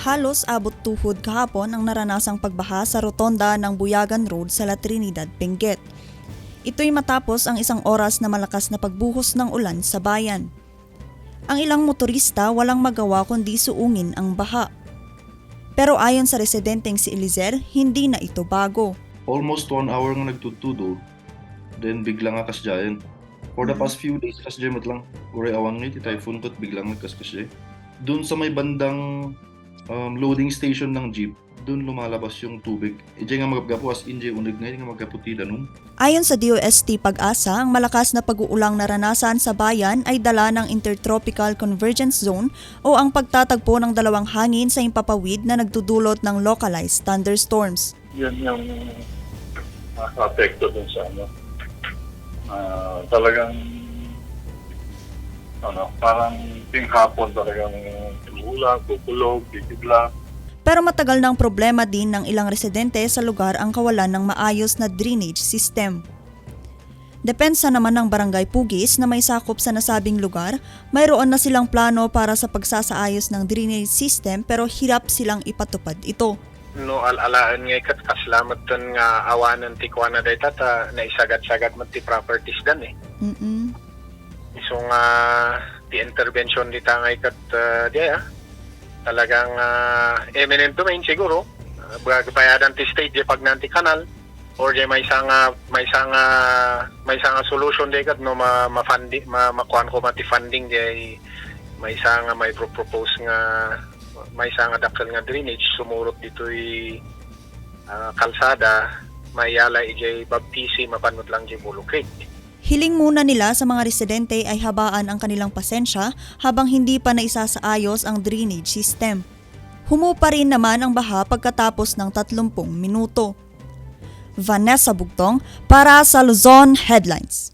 Halos abot tuhod kahapon ang naranasang pagbaha sa rotonda ng Buyagan Road sa La Trinidad, Benguet. Ito'y matapos ang isang oras na malakas na pagbuhos ng ulan sa bayan. Ang ilang motorista walang magawa kundi suungin ang baha. Pero ayon sa residenteng si Elizer, hindi na ito bago. almost one hour nga nagtutudo. Then bigla nga kasjayan. For the past few days kasjay mat lang. Uri awan nga typhoon kat biglang nagkaskasjay. Doon sa may bandang um, loading station ng jeep, doon lumalabas yung tubig. Ijay nga magagapo as injay unig nga nga magagaputi nun. Ayon sa DOST Pag-asa, ang malakas na pag-uulang naranasan sa bayan ay dala ng Intertropical Convergence Zone o ang pagtatagpo ng dalawang hangin sa impapawid na nagdudulot ng localized thunderstorms. yun yung apekto dun sa ano. Ah, talagang ano, parang ting hapon talagang ulan, kukulog, bibigla. Pero matagal ng problema din ng ilang residente sa lugar ang kawalan ng maayos na drainage system. Depensa naman ng Barangay Pugis na may sakop sa nasabing lugar, mayroon na silang plano para sa pagsasaayos ng drainage system pero hirap silang ipatupad ito. no alalaan nga kat kaslamat ton nga awanan ti kuana day tata na isagat-sagat ti properties dan eh. Mm-mm. So nga ti intervention di tangay kat uh, di ah. Talagang ah, eminent domain siguro. Uh, bayadan ti state di pag nanti kanal or di may sanga may sanga may sanga solution di kat no ma, ma funding ma makuan ko mati funding di may sanga may pro- propose nga may sanga dakkel nga drainage sumurot ditoy ah, kalsada mayala ijay baptisi mapanot lang di Bulo Creek. Hiling muna nila sa mga residente ay habaan ang kanilang pasensya habang hindi pa naisasaayos ang drainage system. Humupa rin naman ang baha pagkatapos ng 30 minuto. Vanessa Bugtong para sa Luzon Headlines.